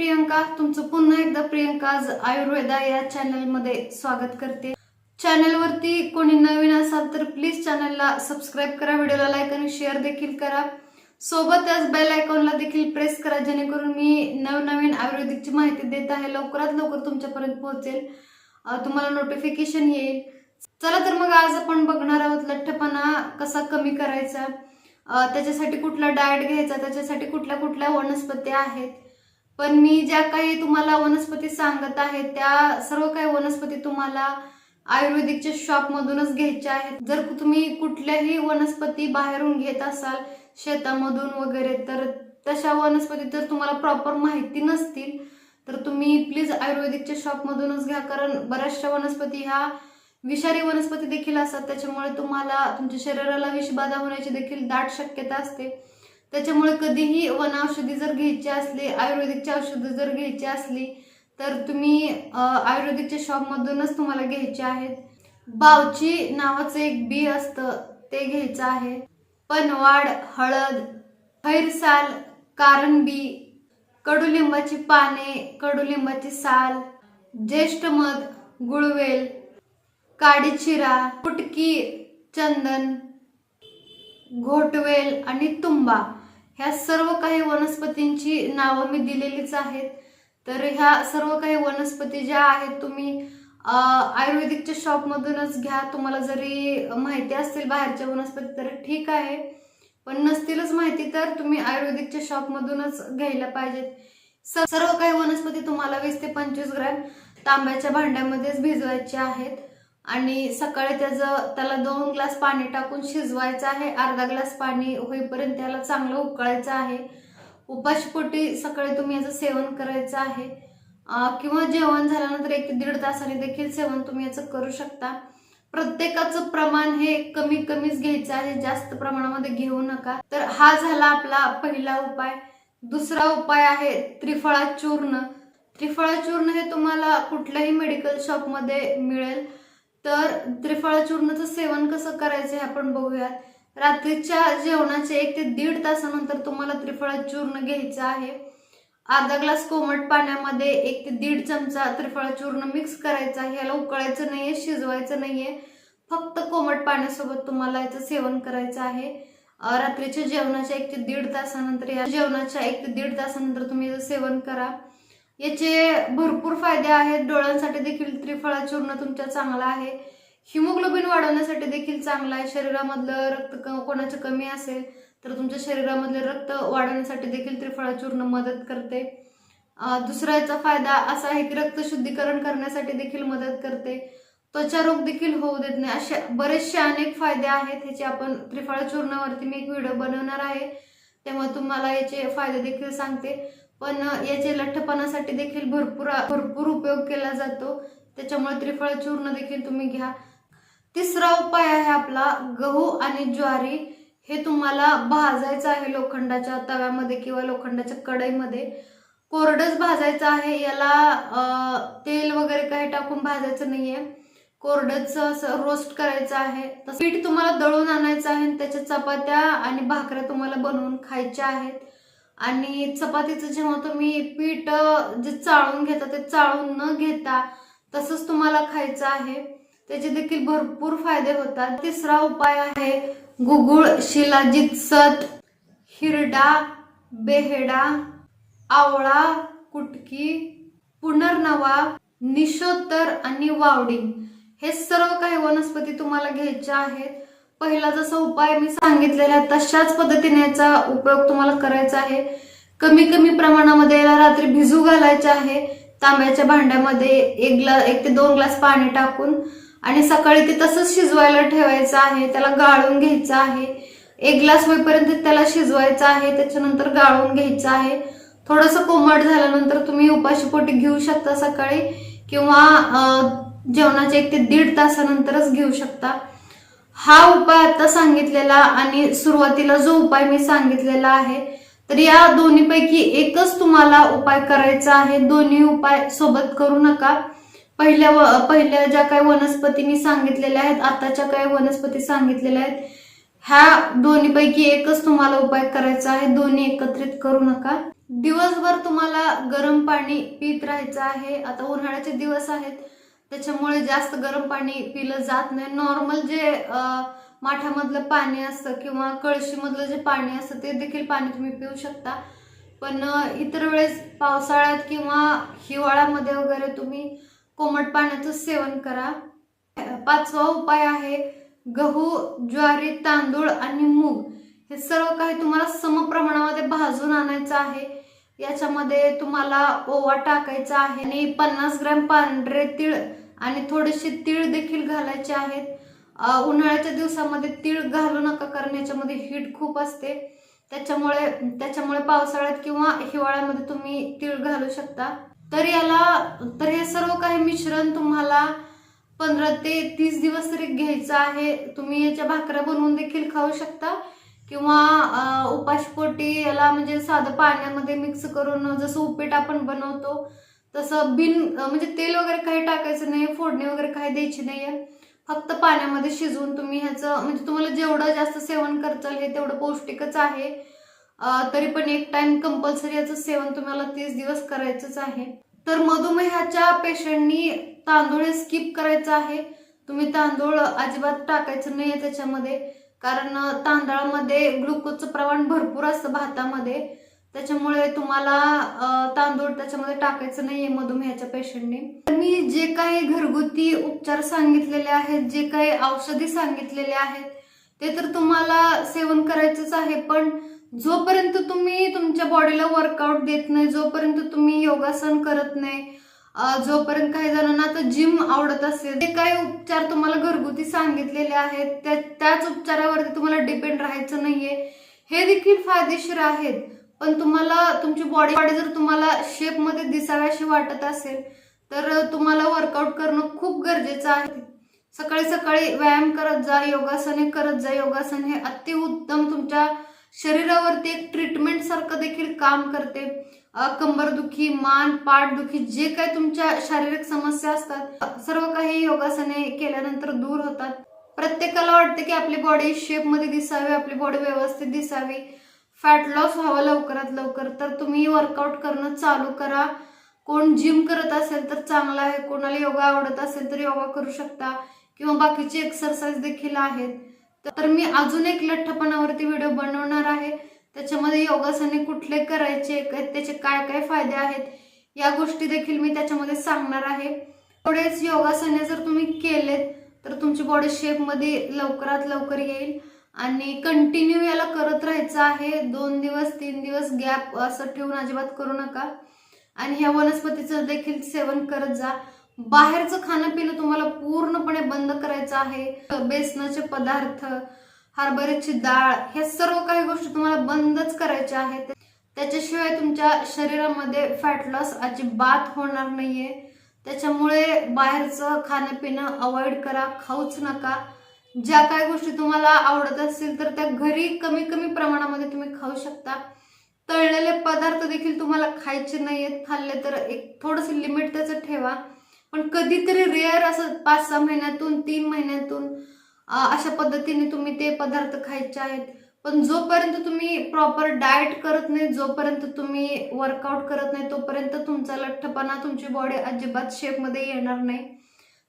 प्रियंका तुमचं पुन्हा एकदा प्रियंका आज आयुर्वेदा या चॅनलमध्ये स्वागत करते. चॅनलवरती कोणी नवीन असाल तर प्लीज चॅनलला सबस्क्राईब करा व्हिडिओला लाईक आणि शेअर देखील करा. सोबतच बेल आयकॉनला देखील प्रेस करा जेणेकरून मी नवनवीन आयुर्वेदिकची माहिती देत आहे लवकरात लवकर तुमच्यापर्यंत पोहोचेल. तुम्हाला नोटिफिकेशन येईल. चला तर मग आज आपण बघणार आहोत लठ्ठपणा कसा कमी करायचा. त्याच्यासाठी कुठला डाएट घ्यायचा त्याच्यासाठी कुठल्या कुठल्या वनस्पती आहेत. पण मी ज्या काही तुम्हाला वनस्पती सांगत आहे त्या सर्व काही वनस्पती तुम्हाला आयुर्वेदिकच्या शॉपमधूनच घ्यायच्या आहेत. जर तुम्ही कुठल्याही वनस्पती बाहेरून घेत असाल शेतामधून वगैरे तर तशा वनस्पती जर तुम्हाला प्रॉपर माहिती नसतील तर तुम्ही प्लीज आयुर्वेदिकच्या शॉपमधूनच घ्या. कारण बऱ्याचशा वनस्पती ह्या विषारी वनस्पती देखील असतात. त्याच्यामुळे तुम्हाला तुमच्या शरीराला विषबाधा होण्याची देखील दाट शक्यता असते. त्याच्यामुळे कधीही वनौषधी जर घ्यायची असली आयुर्वेदिकची औषधं जर घ्यायची असली तर तुम्ही आयुर्वेदिकच्या शॉपमधूनच तुम्हाला घ्यायचे आहेत. बावची नावाचं एक बी असतं ते घ्यायचं आहे. पनवाड हळद खैरसाल कारणबी कडुलिंबाची पाने कडुलिंबाची साल ज्येष्ठ मध गुळवेल काडी चिरा चंदन घोटवेल आणि तुंबा. ह्या सर्व काही वनस्पतींची नावं मी दिलेलीच आहेत. तर ह्या सर्व काही वनस्पती ज्या आहेत तुम्ही आयुर्वेदिकच्या शॉपमधूनच घ्या. तुम्हाला जरी माहिती असतील बाहेरच्या वनस्पती तर ठीक आहे. पण नसतीलच माहिती तर तुम्ही आयुर्वेदिकच्या शॉपमधूनच घ्यायला पाहिजेत. सर्व काही वनस्पती तुम्हाला वीस ते पंचवीस ग्रॅम तांब्याच्या भांड्यामध्येच भिजवायचे आहेत. आणि सकाळी त्याचं त्याला दोन ग्लास पाणी टाकून शिजवायचं आहे. अर्धा ग्लास पाणी होईपर्यंत त्याला चांगलं उकळायचं आहे. उपाशपोटी सकाळी तुम्ही याचं सेवन करायचं आहे. किंवा जेवण झाल्यानंतर एक ते दीड तासाने देखील सेवन तुम्ही याचं करू शकता. प्रत्येकाचं प्रमाण हे कमी कमीच घ्यायचं आहे. जास्त प्रमाणामध्ये घेऊ नका. तर हा झाला आपला पहिला उपाय. दुसरा उपाय आहे त्रिफळा चूर्ण. त्रिफळा चूर्ण हे तुम्हाला कुठल्याही मेडिकल शॉपमध्ये मिळेल. तर त्रिफळा चूर्णाचं सेवन कसं करायचं हे आपण बघूयात. रात्रीच्या जेवणाचे एक ते दीड तासानंतर तुम्हाला त्रिफळा चूर्ण घ्यायचं आहे. अर्धा ग्लास कोमट पाण्यामध्ये एक ते दीड चमचा त्रिफळा चूर्ण मिक्स करायचं आहे. याला उकळायचं नाहीये शिजवायचं नाहीये. फक्त कोमट पाण्यासोबत तुम्हाला याचं सेवन करायचं आहे. रात्रीच्या जेवणाच्या एक ते दीड तासानंतर या जेवणाच्या एक ते दीड तासानंतर तुम्ही याचं सेवन करा. याचे भरपूर फायदे आहेत. डोळ्यांसाठी देखील त्रिफळा चूर्ण तुमच्या चांगला आहे. हिमोग्लोबिन वाढवण्यासाठी देखील चांगला आहे. शरीरामधलं रक्त क- कोणाचं कमी असेल तर तुमच्या शरीरामधलं रक्त वाढवण्यासाठी देखील त्रिफळा चूर्ण मदत करते. दुसरा याचा फायदा असा आहे की रक्त शुद्धीकरण करण्यासाठी देखील मदत करते. त्वचा रोग देखील होऊ देत नाही. असे बरेचसे अनेक फायदे आहेत. ह्याचे आपण त्रिफळा चूर्णावरती मी एक व्हिडिओ बनवणार आहे. तेव्हा तुम्हाला याचे फायदे देखील सांगते. पण याचे लठ्ठपणासाठी देखील भरपूर भरपूर उपयोग केला जातो. त्याच्यामुळे त्रिफळ चूर्ण देखील तुम्ही घ्या. तिसरा उपाय आहे आपला गहू आणि ज्वारी. हे तुम्हाला भाजायचं आहे लोखंडाच्या तव्यामध्ये किंवा लोखंडाच्या कढईमध्ये. कोरडच भाजायचं आहे. याला तेल वगैरे काही टाकून भाजायचं नाहीये. कोरडंच असं रोस्ट करायचं आहे. तसं पीठ तुम्हाला दळून आणायचं आहे त्याच्या चपात्या आणि भाकऱ्या तुम्हाला बनवून खायच्या आहेत. आणि चपातीचं जेव्हा तुम्ही पीठ जे चाळून घेता ते चाळून न घेता तसंच तुम्हाला खायचं आहे. त्याचे देखील भरपूर फायदे होतात. तिसरा उपाय आहे गुगुळ शिलाजित सत हिरडा बेहेडा आवळा कुटकी पुनर्नवा निशोत्तर आणि वावडी. हे सर्व काही वनस्पती तुम्हाला घ्यायच्या आहेत. पहिला जसा उपाय मी सांगितलेला तशाच पद्धतीने याचा उपयोग तुम्हाला करायचा आहे. कमी कमी प्रमाणामध्ये याला रात्री भिजू घालायचे आहे. तांब्याच्या भांड्यामध्ये एक ग्लास एक ते दोन ग्लास पाणी टाकून आणि सकाळी ते तसंच शिजवायला ठेवायचं आहे. त्याला गाळून घ्यायचं आहे. एक ग्लास होईपर्यंत त्याला शिजवायचं आहे. त्याच्यानंतर गाळून घ्यायचं आहे. थोडंसं कोमट झाल्यानंतर तुम्ही उपाशीपोटी घेऊ शकता सकाळी किंवा जेवणाच्या एक ते दीड तासानंतरच घेऊ शकता. हा उपाय आता सांगितलेला आणि सुरुवातीला जो उपाय मी सांगितलेला आहे तर या दोन्हीपैकी एकच तुम्हाला उपाय करायचा आहे. दोन्ही उपाय सोबत करू नका. पहिल्या व पहिल्या ज्या काही वनस्पती मी सांगितलेल्या आहेत आताच्या काही वनस्पती सांगितलेल्या आहेत ह्या दोन्हीपैकी एकच तुम्हाला उपाय करायचा आहे. दोन्ही एकत्रित करू नका. दिवसभर तुम्हाला गरम पाणी पित राहायचं आहे. आता उन्हाळ्याचे दिवस आहेत. त्याच्यामुळे जास्त गरम पाणी पिलं जात नाही. नॉर्मल जे माठामधलं पाणी असतं किंवा कळशीमधलं जे पाणी असतं ते देखील पाणी तुम्ही पिऊ शकता. पण इतर वेळेस पावसाळ्यात किंवा हिवाळ्यामध्ये वगैरे तुम्ही कोमट पाण्याचं सेवन करा. पाचवा उपाय आहे गहू ज्वारी तांदूळ आणि मूग. हे सर्व काही तुम्हाला समप्रमाणामध्ये भाजून आणायचं आहे. याच्यामध्ये तुम्हाला ओवा टाकायचा आहे आणि पन्नास ग्रॅम पांढरे तीळ आणि थोडेसे तीळ देखील घालायचे आहेत. उन्हाळ्याच्या दिवसामध्ये तीळ घालू नका कारण याच्यामध्ये हीट खूप असते. त्याच्यामुळे त्याच्यामुळे पावसाळ्यात किंवा हिवाळ्यामध्ये तुम्ही तीळ घालू शकता. तर याला तर हे सर्व काही मिश्रण तुम्हाला पंधरा ते तीस दिवस तरी घ्यायचं आहे. तुम्ही याच्या भाकऱ्या बनवून देखील खाऊ शकता. किंवा उपाशपोटी याला म्हणजे साधं पाण्यामध्ये मिक्स करून जसं उपीट आपण बनवतो तसं बिन म्हणजे तेल वगैरे काही टाकायचं नाही फोडणी वगैरे काही द्यायची नाहीये. फक्त पाण्यामध्ये शिजवून तुम्ही ह्याचं म्हणजे तुम्हाला जेवढं जास्त सेवन करचाल हे तेवढं पौष्टिकच आहे. तरी पण एक टाइम कंपल्सरी याचं सेवन तुम्हाला तीस दिवस करायचंच आहे. तर मधुमेहाच्या पेशंटनी तांदूळ हे स्किप करायचं आहे. तुम्ही तांदूळ अजिबात टाकायचं नाही त्याच्यामध्ये. कारण तांदळामध्ये ग्लुकोजचं प्रमाण भरपूर असतं भातामध्ये. त्याच्यामुळे तुम्हाला तांदूळ त्याच्यामध्ये टाकायचं नाहीये मधुमेहाच्या पेशंटने. तर मी जे काही घरगुती उपचार सांगितलेले आहेत जे काही औषधी सांगितलेले आहेत ते तर तुम्हाला सेवन करायचंच आहे. पण जोपर्यंत तुम्ही तुमच्या बॉडीला वर्कआउट देत नाही जोपर्यंत तुम्ही योगासन करत नाही जोपर्यंत काही जणांना आता जिम आवडत असेल ते काही उपचार तुम्हाला घरगुती सांगितलेले आहेत त्याच उपचारावरती तुम्हाला डिपेंड राहायचं नाहीये. हे देखील फायदेशीर आहेत. पण तुम्हाला तुमची बॉडी बॉडी जर तुम्हाला शेपमध्ये दिसाव्याशी वाटत असेल तर तुम्हाला वर्कआउट करणं खूप गरजेचं आहे. सकाळी सकाळी व्यायाम करत जा योगासने करत जा. योगासन हे अतिउत्तम तुमच्या शरीरावरती एक ट्रीटमेंट सारखं देखील काम करते. कंबरदुखी मान पाठदुखी जे काही तुमच्या शारीरिक समस्या असतात सर्व काही योगासने केल्यानंतर दूर होतात. प्रत्येकाला वाटते की आपली बॉडी शेपमध्ये दिसावी आपली बॉडी व्यवस्थित दिसावी. फॅट लॉस व्हावा लवकरात लवकर. तर तुम्ही वर्कआउट करणं चालू करा. कोण जिम करत असेल तर चांगलं आहे. कोणाला योगा आवडत असेल तर योगा करू शकता. किंवा बाकीचे एक्सरसाइज देखील आहेत. तर मी अजून एक लठ्ठपणावरती व्हिडिओ बनवणार आहे. त्याच्यामध्ये योगासने कुठले करायचे काय- त्याचे काय काय फायदे आहेत या गोष्टी देखील मी त्याच्यामध्ये सांगणार आहे. थोडेच योगासने जर तुम्ही केलेत तर तुमची बॉडी शेपमध्ये लवकरात लवकर येईल. आणि कंटिन्यू याला करत राहायचं आहे. दोन दिवस तीन दिवस गॅप असं ठेवून अजिबात करू नका. आणि ह्या वनस्पतीचं देखील सेवन करत जा. बाहेरचं खाणं पिणं तुम्हाला पूर्णपणे बंद करायचं आहे. बेसनाचे पदार्थ हरभऱ्याची डाळ ह्या सर्व काही गोष्टी तुम्हाला बंदच करायच्या आहेत. त्याच्याशिवाय तुमच्या शरीरामध्ये फॅट लॉस अजिबात होणार नाहीये. त्याच्यामुळे बाहेरचं खाणं पिणं अवॉइड करा खाऊच नका. ज्या काही गोष्टी तुम्हाला आवडत असतील तर त्या घरी कमी कमी प्रमाणामध्ये तुम्ही खाऊ शकता. तळलेले पदार्थ देखील तुम्हाला खायचे नाही आहेत खाल्ले तर एक थोडंसं लिमिट त्याचं ठेवा. पण कधीतरी रेअर असं पाच सहा महिन्यातून तीन महिन्यातून अशा पद्धतीने तुम्ही ते पदार्थ खायचे आहेत. पण जोपर्यंत तुम्ही प्रॉपर डाएट करत नाही जोपर्यंत तुम्ही वर्कआउट करत नाही तोपर्यंत तुमचा लठ्ठपणा तुमची बॉडी अजिबात शेपमध्ये येणार नाही.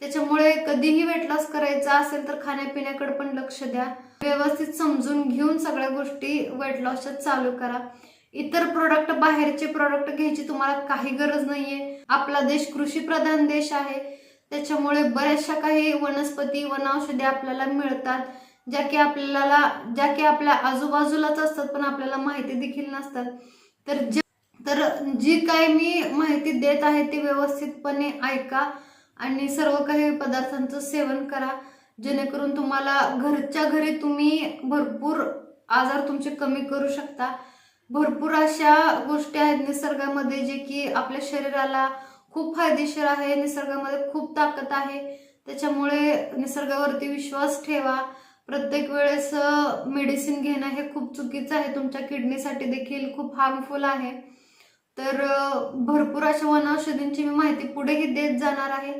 त्याच्यामुळे कधीही वेट लॉस करायचा असेल तर खाण्यापिण्याकडे पण लक्ष द्या. व्यवस्थित समजून घेऊन सगळ्या गोष्टी वेट लॉसच्या चालू करा. इतर प्रोडक्ट बाहेरचे प्रोडक्ट घ्यायची तुम्हाला काही गरज नाहीये. आपला देश कृषी प्रधान देश आहे. त्याच्यामुळे बऱ्याचशा काही वनस्पती वनौषधी आपल्याला मिळतात. ज्या की आपल्याला ज्या की आपल्या आजूबाजूलाच असतात पण आपल्याला माहिती देखील नसतात. तर जे तर जी काय मी माहिती देत आहे ती व्यवस्थितपणे ऐका. आणि सर्व काही पदार्थांचं सेवन करा. जेणेकरून तुम्हाला घरच्या घरी तुम्ही भरपूर आजार तुमचे कमी करू शकता. भरपूर अशा गोष्टी आहेत निसर्गामध्ये जे की आपल्या शरीराला खूप फायदेशीर आहे निसर्गामध्ये खूप ताकद आहे. त्याच्यामुळे निसर्गावरती विश्वास ठेवा. प्रत्येक वेळेस मेडिसिन घेणं हे खूप चुकीचं आहे. तुमच्या किडनीसाठी देखील खूप हार्मफुल आहे. तर भरपूर अशा वनौषधींची मी माहिती पुढेही देत जाणार आहे.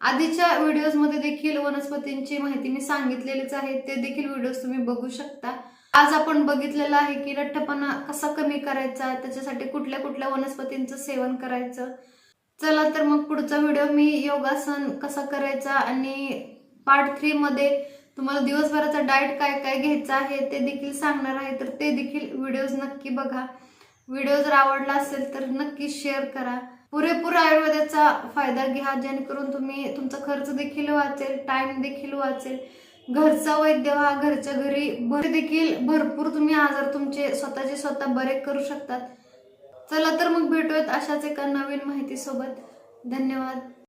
आधीच्या व्हिडिओजमध्ये देखील वनस्पतींची माहिती मी सांगितलेलीच आहे. ते देखील व्हिडिओज तुम्ही बघू शकता. आज आपण बघितलेलं आहे की लठ्ठपणा कसा कमी करायचा त्याच्यासाठी कुठल्या कुठल्या वनस्पतींचं सेवन करायचं. चला तर मग पुढचा व्हिडिओ मी योगासन कसा करायचा आणि पार्ट थ्री मध्ये तुम्हाला दिवसभराचा डाएट काय काय घ्यायचा आहे ते देखील सांगणार आहे. तर ते देखील व्हिडिओज नक्की बघा. व्हिडिओ जर आवडला असेल तर नक्की शेअर करा. पुरेपूर आयुर्वेदाचा फायदा घ्या जेणेकरून तुम्ही तुमचा खर्च देखील वाचेल टाइम देखील वाचेल. घरचा वैद्य हा घरच्या घरी भर देखील भरपूर तुम्ही आजार तुमचे स्वतःचे स्वतः बरे करू शकतात. चला तर मग भेटूयात अशाच एका नवीन माहितीसोबत. धन्यवाद.